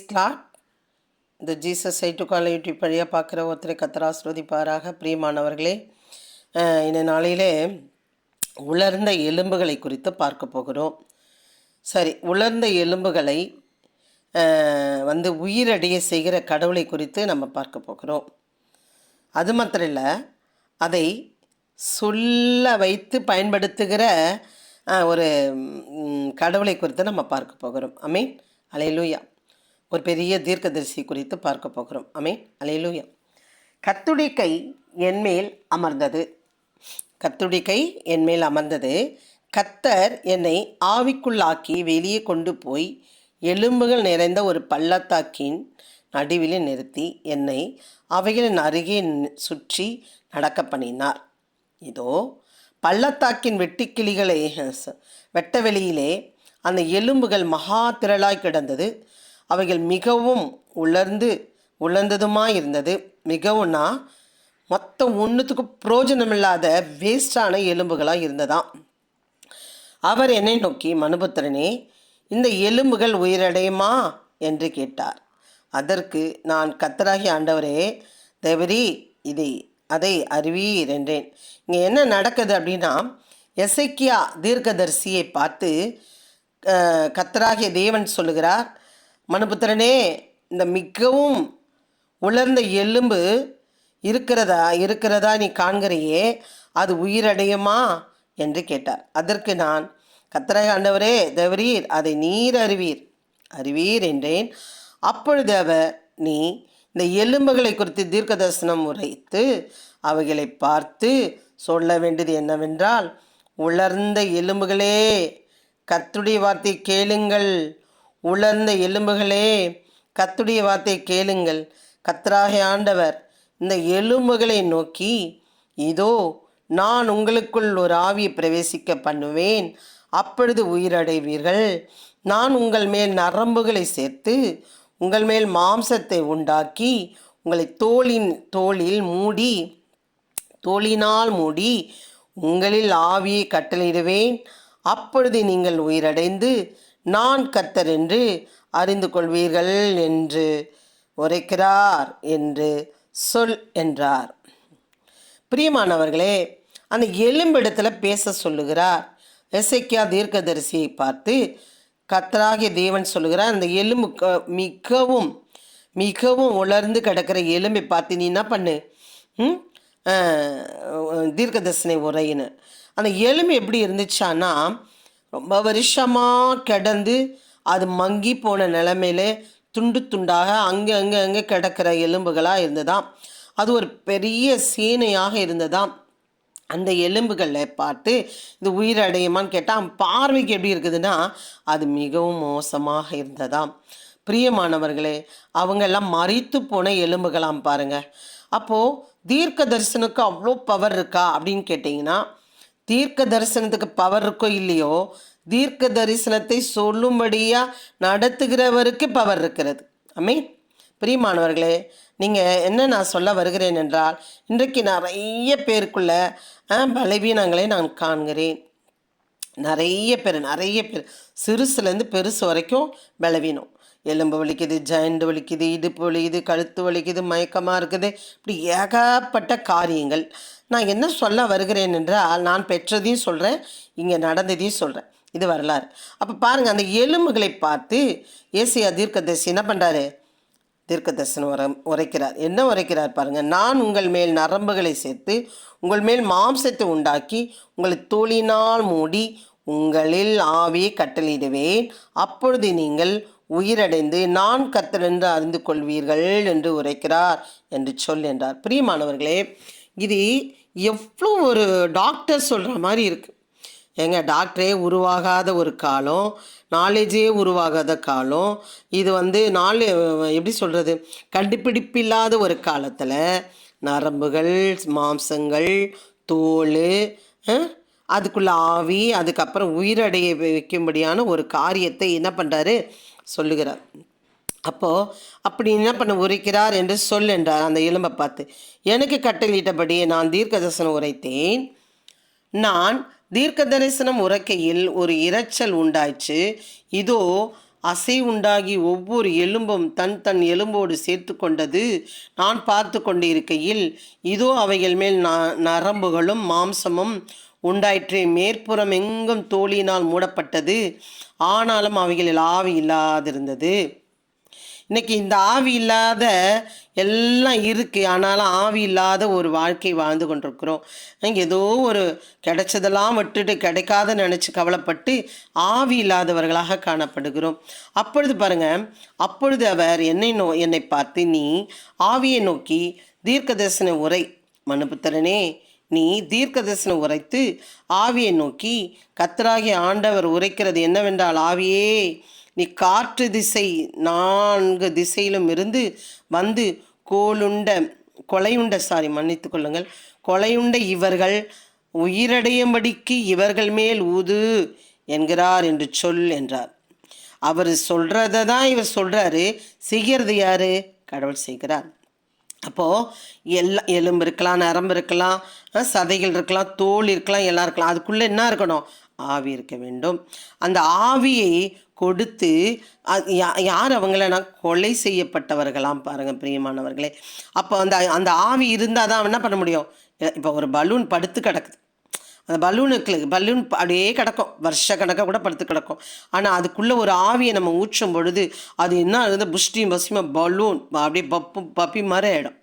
Slot இந்த Jesus சைட்டுக்கால YouTube வழியாக பார்க்குற ஒருத்தரை கத்தர் ஆஸ்ரோதிப்பாராக பிரியமானவர்களே இந்த நாளிலே உலர்ந்த எலும்புகளை குறித்து பார்க்க போகிறோம். சரி உலர்ந்த எலும்புகளை வந்து உயிரடைய செய்கிற கடவுளை குறித்து நம்ம பார்க்க போகிறோம். அது மாத்திரம் இல்லை அதை சொல்ல வைத்து பயன்படுத்துகிற ஒரு கடவுளை குறித்து நம்ம பார்க்க போகிறோம். ஐ மீன் அலையலூயா. ஒரு பெரிய தீர்க்கதரிசி குறித்து பார்க்க போகிறோம். அமேன் அலையலூயா கத்துடி கை என்மேல் அமர்ந்தது. கத்துடி கை என்மேல் அமர்ந்தது. கத்தர் என்னை ஆவிக்குள்ளாக்கி வெளியே கொண்டு போய் எலும்புகள் நிறைந்த ஒரு பள்ளத்தாக்கின் நடுவிலே நிறுத்தி என்னை அவைகளின் அருகே சுற்றி நடக்க பண்ணினார். இதோ பள்ளத்தாக்கின் வெட்டிக்கிளிகளை ச- வெட்ட வெளியிலே அந்த எலும்புகள் மகா திரளாய் கிடந்தது. அவைகள் மிகவும் உலர்ந்து உலர்ந்ததுமாக இருந்தது மிகவும்னா மொத்தம் ஒன்றுத்துக்கு பிரயோஜனமில்லாத வேஸ்டான எலும்புகளாக இருந்ததாம் அவர் என்னை நோக்கி மனுபுத்திரனே இந்த எலும்புகள் உயிரடையுமா? என்று கேட்டார். அதற்கு நான் கத்தராகி ஆண்டவரே தேவரி இதை அதை அறிவீர் என்றேன். இங்கே என்ன நடக்குது அப்படின்னா எசைக்கியா தீர்க்கதரிசியை பார்த்து கத்தராகிய தேவன் சொல்லுகிறார் மனுபுத்திரனே இந்த மிகவும் உலர்ந்த எலும்பு இருக்கிறதா இருக்கிறதா நீ காண்கிறையே அது உயிரடையுமா? என்று கேட்டார். அதற்கு நான் கத்தராக ஆண்டவரே தேவரீர் அதை நீர் அறிவீர். அறிவீர் என்றேன். அப்பொழுது அவர் நீ இந்த எலும்புகளை குறித்து தீர்க்க தரிசனம் உரைத்து அவைகளை பார்த்து சொல்ல வேண்டியது என்னவென்றால் உலர்ந்த எலும்புகளே கத்துடைய வார்த்தை கேளுங்கள். உலர்ந்த எலும்புகளே கத்துடைய வார்த்தை கேளுங்கள். கத்தராக ஆண்டவர் இந்த எலும்புகளை நோக்கி இதோ நான் உங்களுக்குள் ஒரு ஆவியை பிரவேசிக்க பண்ணுவேன். அப்பொழுது உயிரடைவீர்கள். நான் உங்கள் மேல் நரம்புகளை சேர்த்து உங்கள் மேல் மாம்சத்தை உண்டாக்கி உங்களை தோளின் தோளில் மூடி தோளினால் மூடி உங்களில் ஆவியை கட்டளையிடுவேன். அப்பொழுது நீங்கள் உயிரடைந்து நான் கர்த்தர் என்று அறிந்து கொள்வீர்கள் என்று உரைக்கிறார் என்று சொல் என்றார். பிரியமானவர்களே அந்த எலும்பிடத்தில் பேச சொல்லுகிறார். எசைக்கியா தீர்க்கதரிசியை பார்த்து கத்தராகிய தேவன் சொல்லுகிறார் அந்த எலும்பு மிகவும் மிகவும் உலர்ந்து கிடக்கிற எலும்பை பார்த்து நீ என்ன பண்ணு? ம்? அஹ், தீர்க்கதரிசனை உரையின்னு அந்த எலும்பு எப்படி இருந்துச்சான்னா ரொம்ப வருஷமாக கிடந்து அது மங்கி போன நிலமையில துண்டு துண்டாக அங்கே அங்கே அங்கே கிடக்கிற எலும்புகளாக இருந்ததாம். அது ஒரு பெரிய சீனையாக இருந்ததாம். அந்த எலும்புகளில் பார்த்து இது உயிரடையுமான்னு கேட்டால் பார்வைக்கு எப்படி இருக்குதுன்னா அது மிகவும் மோசமாக இருந்ததாம். பிரியமானவர்களே அவங்கெல்லாம் மறித்து போன எலும்புகளாம் பாருங்கள் அப்போது தீர்க்க தரிசனுக்கு அவ்வளோ பவர் இருக்கா அப்படின்னு கேட்டிங்கன்னா தீர்க்க தரிசனத்துக்கு பவர் இருக்கோ இல்லையோ தீர்க்க தரிசனத்தை சொல்லும்படியாக நடத்துகிறவருக்கு பவர் இருக்கிறது. அமே பிரியமானவர்களே நீங்கள் என்ன நான் சொல்ல வருகிறேன் என்றால் இன்றைக்கு நிறைய பேருக்குள்ள பலவீனங்களை நான் காண்கிறேன். நிறைய பேர் நிறைய பேர் சிறுசுலேருந்து பெருசு வரைக்கும் பலவீனம். எலும்பு வலிக்குது ஜாயிண்ட் வலிக்குது இடுப்பு வலிக்குது கழுத்து வலிக்குது மயக்கமாக இருக்குது. இப்படி ஏகப்பட்ட காரியங்கள். நான் என்ன சொல்ல வருகிறேன் என்றால் நான் பெற்றதையும் சொல்கிறேன் இங்கே நடந்ததையும் சொல்கிறேன் இது வரலாறு. அப்போ பாருங்கள் அந்த எலும்புகளை பார்த்து ஏசியா தீர்க்கதரிசி என்ன பண்ணுறாரு தீர்க்க தரிசனம் உர உரைக்கிறார். என்ன உரைக்கிறார் பாருங்கள் நான் உங்கள் மேல் நரம்புகளை சேர்த்து உங்கள் மேல் மாம்சத்தை உண்டாக்கி உங்களை தோளினால் மூடி உங்களில் ஆவியை கட்டளையிடுவேன். அப்பொழுது நீங்கள் உயிரடைந்து நான் கர்த்தர் என்று அறிந்து கொள்வீர்கள் என்று உரைக்கிறார் என்று சொல் என்றார். பிரியமானவர்களே இது எவ்வளோ ஒரு டாக்டர் சொல்கிற மாதிரி இருக்குது ஏங்க டாக்டரே உருவாகாத ஒரு காலம் நாலேஜே உருவாகாத காலம் இது வந்து நாளே எப்படி சொல்கிறது கண்டுபிடிப்பில்லாத ஒரு காலத்தில் நரம்புகள் மாம்சங்கள் தோல் அதுக்குள்ளே ஆவி அதுக்கப்புறம் உயிரடைய வைக்கும்படியான ஒரு காரியத்தை என்ன பண்ணுறாரு சொல்லுகிறார். அப்போது அப்படி என்ன பண்ண உரைக்கிறார் என்று சொல் என்றார். அந்த எலும்பை பார்த்து எனக்கு கட்டளிட்டபடி நான் தீர்க்கதர்சனம் உரைத்தேன். நான் தீர்க்க தரிசனம் உரைக்கையில் ஒரு இரைச்சல் உண்டாயிற்று. இதோ அசை உண்டாகி ஒவ்வொரு எலும்பும் தன் தன் எலும்போடு சேர்த்து கொண்டது நான் பார்த்து கொண்டிருக்கையில் இதோ அவைகள் மேல் ந- நரம்புகளும் மாம்சமும் உண்டாயிற்று. மேற்புறம் எங்கும் தோழியினால் மூடப்பட்டது. ஆனாலும் அவைகளில் ஆவி இல்லாதிருந்தது. இன்னைக்கு இந்த ஆவி இல்லாத எல்லாம் இருக்கு. ஆனாலும் ஆவி இல்லாத ஒரு வாழ்க்கை வாழ்ந்து கொண்டிருக்கிறோம். ஏதோ ஒரு கிடைச்சதெல்லாம் விட்டுட்டு கிடைக்காத நினச்சி கவலைப்பட்டு ஆவி இல்லாதவர்களாக காணப்படுகிறோம். அப்பொழுது பாருங்கள் அப்பொழுது அவர் என்னை நோ என்னை பார்த்து நீ ஆவியை நோக்கி தீர்க்கதரிசன உரை மனுபுத்திரனே நீ தீர்க்க தரிசனம் உரைத்து ஆவியை நோக்கி கத்தராகிய ஆண்டவர் உரைக்கிறது என்னவென்றால் ஆவியே நீ காற்று திசை நான்கு திசையிலும் இருந்து வந்து கோலுண்ட கொலையுண்ட சாரி மன்னித்து கொள்ளுங்கள் கொலையுண்ட இவர்கள் உயிரடையும்படிக்கு இவர்கள் மேல் ஊது என்கிறார் என்று சொல் என்றார். அவர் சொல்கிறத தான் இவர் சொல்கிறாரு செய்கிறது யாரு? கடவுள் செய்கிறார். அப்போது எல்லா எலும்பு இருக்கலாம் நரம்பு இருக்கலாம் சதைகள் இருக்கலாம் தோல் இருக்கலாம் எல்லாம் இருக்கலாம். அதுக்குள்ளே என்ன இருக்கணும்? ஆவி இருக்க வேண்டும். அந்த ஆவியை கொடுத்து யா- யார் அவங்களனா கொலை செய்யப்பட்டவர்களாம் பாருங்கள் பிரியமானவர்களே. அப்போ அந்த அந்த ஆவி இருந்தால் தான் என்ன பண்ண முடியும்? இப்போ ஒரு பலூன் படுத்து கிடக்குது. அந்த பலூனுக்கு பலூன் அப்படியே கிடக்கும். வருஷ கணக்காக கூட படுத்து கிடக்கும். ஆனால் அதுக்குள்ளே ஒரு ஆவியை நம்ம ஊற்றும் பொழுது அது என்ன ஆகுது? புஷ்டியும் பசுமா பலூன் அப்படியே பப்பு பப்பி மாதிரி ஆகிடும்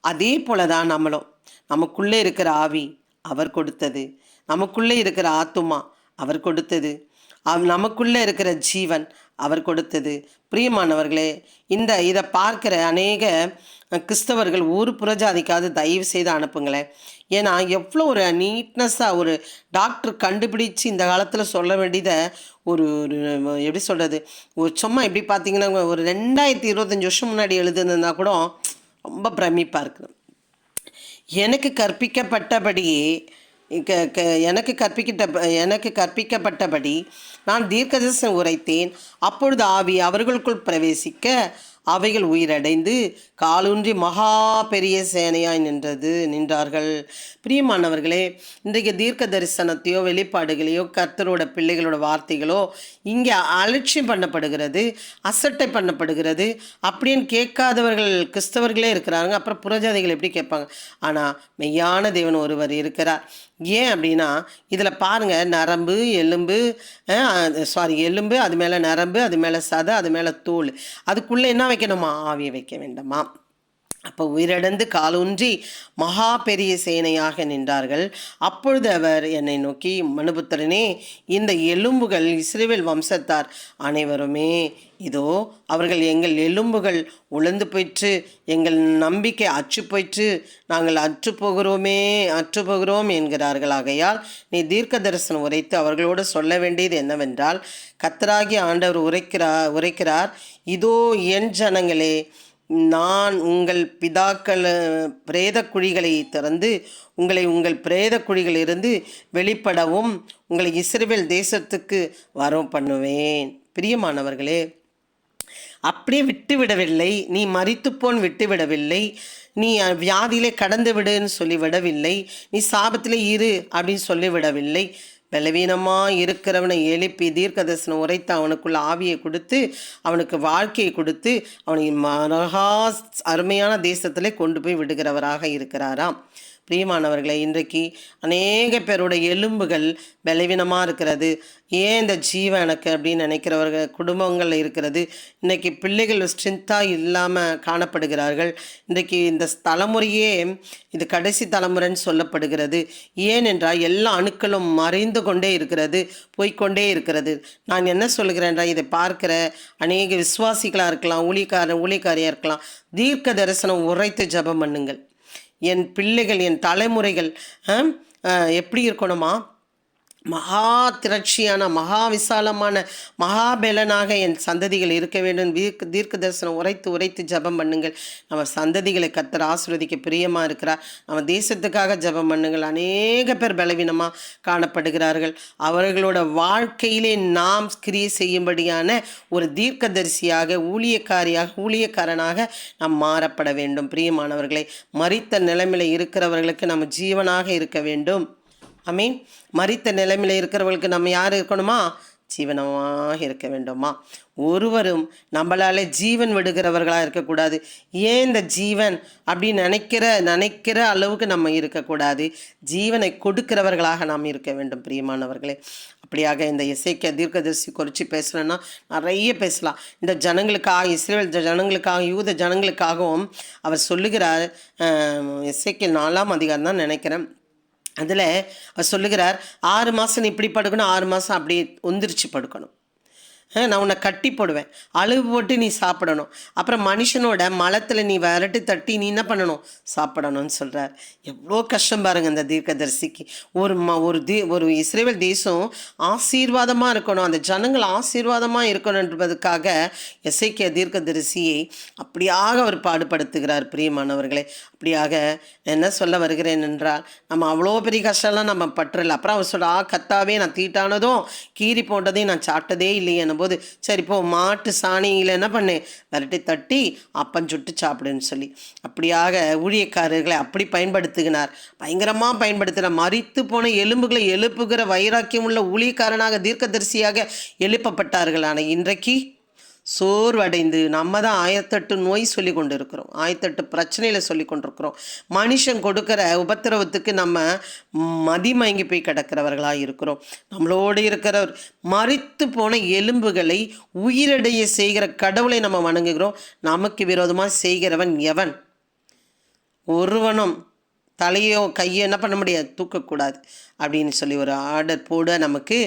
அதே போல தான் நம்மளும். நமக்குள்ளே இருக்கிற ஆவி அவர் கொடுத்தது. நமக்குள்ளே இருக்கிற ஆத்துமா அவர் கொடுத்தது. அவ் நமக்குள்ளே இருக்கிற ஜீவன் அவர் கொடுத்தது. பிரியமானவர்களே இந்த இதை பார்க்குற அநேக கிறிஸ்தவர்கள் ஒரு புறஜாதிக்காவது தயவு செய்து அனுப்புங்களேன். ஏன்னா எவ்வளோ ஒரு நீட்னஸாக ஒரு டாக்டர் கண்டுபிடிச்சு இந்த காலத்தில் சொல்ல வேண்டியதை ஒரு ஒரு எப்படி சொல்கிறது ஒரு சும்மா எப்படி பார்த்தீங்கன்னா ஒரு ரெண்டாயிரத்தி இருபத்தஞ்சி வருஷம் முன்னாடி எழுதுனா கூட ரொம்ப பிரமிப்பாக இருக்குது எனக்கு கற்பிக்கப்பட்டபடியே க க எனக்கு கற்பிக்கிட்ட எனக்கு கற்பிக்கப்பட்டபடி நான் தீர்க்கதரிசனம் உரைத்தேன். அப்பொழுது ஆவி அவர்களுக்குள் பிரவேசிக்க அவைகள் உயிரடைந்து காலூன்றி மகா பெரிய சேனையாய் நின்றது நின்றார்கள். பிரியமானவர்களே இன்றைக்கு தீர்க்க தரிசனத்தையோ வெளிப்பாடுகளையோ கர்த்தரோட பிள்ளைகளோட வார்த்தைகளோ இங்கே அலட்சியம் பண்ணப்படுகிறது அசட்டை பண்ணப்படுகிறது. அப்படின்னு கேட்காதவர்கள் கிறிஸ்தவர்களே இருக்கிறாங்க அப்புறம் புறஜாதிகள் எப்படி கேட்பாங்க? ஆனால் மெய்யான தேவன் ஒருவர் இருக்கிறார். ஏன் அப்படின்னா இதில் பாருங்கள் நரம்பு எலும்பு சாரி எலும்பு அது மேலே நரம்பு அது மேலே சதை அது மேலே தோல். அதுக்குள்ளே என்ன வைக்கணுமா? ஆவியை வைக்க வேண்டுமா? அப்போ உயிரிழந்து காலூன்றி மகா பெரிய சேனையாக நின்றார்கள். அப்பொழுது அவர் என்னை நோக்கி மனுபுத்திரனே இந்த எலும்புகள் இஸ்ரேவில் வம்சத்தார் அனைவருமே இதோ அவர்கள் எங்கள் எலும்புகள் உழந்து போயிற்று எங்கள் நம்பிக்கை அச்சு போயிற்று நாங்கள் அற்று போகிறோமே அற்று போகிறோம் என்கிறார்கள். ஆகையால் நீ தீர்க்க தரிசனம் உரைத்து அவர்களோடு சொல்ல வேண்டியது என்னவென்றால் கத்தராகி ஆண்டவர் உரைக்கிறார் உரைக்கிறார் இதோ என் ஜனங்களே நான் உங்கள் பிதாக்கள் பிரேத குழிகளை திறந்து உங்களை உங்கள் பிரேத குழிகளிலிருந்து வெளிப்படவும் உங்களை இஸ்ரேல் தேசத்துக்கு வரம் பண்ணுவேன். பிரியமானவர்களே அப்படியே விட்டுவிடவில்லை. நீ மறித்துப்போன் விட்டுவிடவில்லை. நீ வியாதியிலே கடந்து விடுன்னு சொல்லிவிடவில்லை. நீ சாபத்திலே இரு அப்படின்னு சொல்லிவிடவில்லை. பலவீனமாக இருக்கிறவனை எழுப்பி தீர்க்கதர்சனம் உரைத்து அவனுக்குள்ள ஆவியை கொடுத்து அவனுக்கு வாழ்க்கையை கொடுத்து அவனை மகா அருமையான தேசத்திலே கொண்டு போய் விடுகிறவராக இருக்கிறாராம். பிரியமானவர்களை இன்றைக்கு அநேக பேருடைய எலும்புகள் பலவீனமாக இருக்கிறது. ஏன் இந்த ஜீவன் எனக்கு அப்படின்னு நினைக்கிறவர்கள் குடும்பங்கள் இருக்கிறது. இன்றைக்கி பிள்ளைகள் ஸ்ட்ரென்த்தாக இல்லாமல் காணப்படுகிறார்கள். இன்றைக்கி இந்த தலைமுறையே இது கடைசி தலைமுறைன்னு சொல்லப்படுகிறது. ஏனென்றால் எல்லா அணுக்களும் மறைந்து கொண்டே இருக்கிறது போய்க்கொண்டே இருக்கிறது. நான் என்ன சொல்கிறேன்றா இதை பார்க்குற அநேக விசுவாசிகளாக இருக்கலாம் ஊழியக்காரன் ஊழியக்காரியாக இருக்கலாம் தீர்க்க தரிசனம் உரைத்து ஜபம் பண்ணுங்கள். என் பிள்ளைகள் என் தலைமுறைகள் எப்படி இருக்கணுமா? மகா திரட்சியான மகா விசாலமான மகாபலனாக என் சந்ததிகள் இருக்க வேண்டும். தீர்க்க தீர்க்க தரிசனம் உரைத்து உரைத்து ஜபம் பண்ணுங்கள். நம்ம சந்ததிகளை கத்தர் ஆசீர்வதிக்க பிரியமாக இருக்கிறார். நம்ம தேசத்துக்காக ஜபம் பண்ணுங்கள். அநேக பேர் பலவீனமாக காணப்படுகிறார்கள். அவர்களோட வாழ்க்கையிலே நாம் கிரியை செய்யும்படியான ஒரு தீர்க்கதரிசியாக ஊழியக்காரியாக ஊழியக்காரனாக நாம் மாறப்பட வேண்டும். பிரியமானவர்களை மறித்த நிலைமையில் இருக்கிறவர்களுக்கு நம்ம ஜீவனாக இருக்க வேண்டும். ஐ மீன் மறித்த நிலைமையில் இருக்கிறவர்களுக்கு நம்ம யார் இருக்கணுமா? ஜீவனமாக இருக்க வேண்டுமா? ஒருவரும் நம்மளால் ஜீவன் விடுகிறவர்களாக இருக்கக்கூடாது. ஏன் இந்த ஜீவன் அப்படின்னு நினைக்கிற நினைக்கிற அளவுக்கு நம்ம இருக்கக்கூடாது? ஜீவனை கொடுக்கிறவர்களாக நாம் இருக்க வேண்டும் பிரியமானவர்களே. அப்படியாக இந்த இசைக்கு தீர்க்கதரிசி குறித்து பேசலன்னா நிறைய பேசலாம். இந்த ஜனங்களுக்காக இஸ்ரேல் ஜனங்களுக்காக யூத ஜனங்களுக்காகவும் அவர் சொல்லுகிறார். இசைக்கு நாலாம் அதிகாரம் தான் நினைக்கிறேன். அதில் அவர் சொல்லுகிறார் ஆறு மாதம் இப்படி படுக்கணும் ஆறு மாதம் அப்படி ஒந்திரிச்சு படுக்கணும். நான் உன்னை கட்டி போடுவேன். அழுவு போட்டு நீ சாப்பிடணும். அப்புறம் மனுஷனோட மலத்தில் நீ விரட்டி தட்டி நீ என்ன பண்ணணும்? சாப்பிடணும்னு சொல்கிறார் எவ்வளோ கஷ்டம் பாருங்கள் இந்த தீர்க்கதரிசிக்கு. ஒரு ம ஒரு தீ ஒரு இஸ்ரேல் தேசம் ஆசீர்வாதமாக இருக்கணும். அந்த ஜனங்கள் ஆசீர்வாதமாக இருக்கணுன்றதுக்காக எசைக்கிய தீர்க்கதரிசியை அப்படியாக அவர் பாடுபடுத்துகிறார் பிரியமானவர்களே. அப்படியாக என்ன சொல்ல வருகிறேன் என்றால் நம்ம அவ்வளோ பெரிய கஷ்டம்லாம் நம்ம பற்றல. அப்புறம் அவர் சொல்கிற "ஆ, கத்தாவே நான் தீட்டானதும் கீரி போட்டதையும் நான் சாப்பிட்டதே இல்லையே போது சரி போ மாட்டு சாணியில் என்ன பண்ணேன் விரட்டி தட்டி அப்பம் சுட்டு சாப்பிடுன்னு சொல்லி. அப்படியாக ஊழியக்காரர்களை அப்படி பயன்படுத்துகினார். பயங்கரமாக பயன்படுத்தின மறித்து போன எலும்புகளை எழுப்புகிற வைராக்கியம் உள்ள ஊழியக்காரனாக தீர்க்கதரிசியாக எழுப்பப்பட்டார்கள் ஆனால் இன்றைக்கு சோர்வடைந்து நம்ம தான் ஆயிரத்தெட்டு நோய் சொல்லி கொண்டு இருக்கிறோம் ஆயிரத்தெட்டு பிரச்சனையில் சொல்லி கொண்டிருக்கிறோம். மனுஷன் கொடுக்குற உபத்திரவத்துக்கு நம்ம மதிமயங்கி போய் கிடக்கிறவர்களாக இருக்கிறோம். நம்மளோடு இருக்கிறவர் மறித்து போன எலும்புகளை உயிரடைய செய்கிற கடவுளை நம்ம வணங்குகிறோம். நமக்கு விரோதமாக செய்கிறவன் எவன்? ஒருவனும் தலையோ கையோ என்ன பண்ண முடியாது? தூக்கக்கூடாது. அப்படின்னு சொல்லி ஒரு ஆர்டர் போட நமக்கு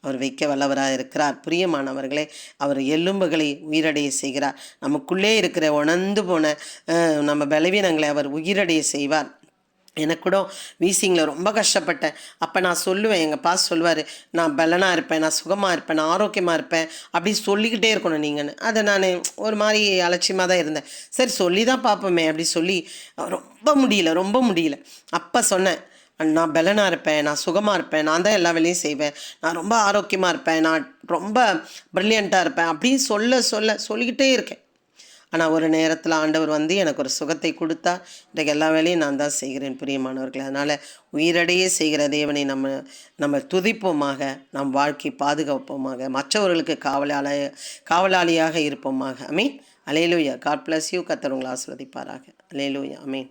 அவர் வைக்க வல்லவராக இருக்கிறார். பிரியமானவர்களே அவர் எலும்புகளை உயிரடைய செய்கிறார். நமக்குள்ளே இருக்கிற உணர்ந்து போன நம்ம பலவீனங்களை அவர் உயிரடைய செய்வார். எனக்கு கூட வீசிங்கில் ரொம்ப கஷ்டப்பட்டேன். அப்போ நான் சொல்லுவேன் எங்கள் பாஸ் சொல்லுவார் நான் பலனாக இருப்பேன் நான் சுகமாக இருப்பேன் நான் ஆரோக்கியமாக இருப்பேன் அப்படி சொல்லிக்கிட்டே இருக்கணும் நீங்கன்னு. அதை நான் ஒரு மாதிரி அலட்சியமாக தான் இருந்தேன். சரி சொல்லி தான் பார்ப்போமே அப்படி சொல்லி ரொம்ப முடியல ரொம்ப முடியல. அப்போ சொன்னேன் நான் பலனாக இருப்பேன் நான் சுகமாக இருப்பேன் நான் தான் எல்லா வேலையும் செய்வேன் நான் ரொம்ப ஆரோக்கியமாக இருப்பேன் நான் ரொம்ப ப்ரில்லியண்ட்டாக இருப்பேன் அப்படின்னு சொல்ல சொல்ல சொல்லிக்கிட்டே இருக்கேன். ஆனால் ஒரு நேரத்தில் ஆண்டவர் வந்து எனக்கு ஒரு சுகத்தை கொடுத்தா இன்றைக்கு எல்லா வேலையும் நான் தான் செய்கிறேன் பிரியமானவர்கள். அதனால் உயிரடையே செய்கிற தேவனை நம்ம நம்ம துதிப்போமாக நம் வாழ்க்கை பாதுகாப்போமாக மற்றவர்களுக்கு காவலாள காவலாளியாக இருப்போமாக. Amen hallelujah God bless you கத்தர் உங்களை ஆசிர்வதிப்பாராக. அலேலூயா அமீன்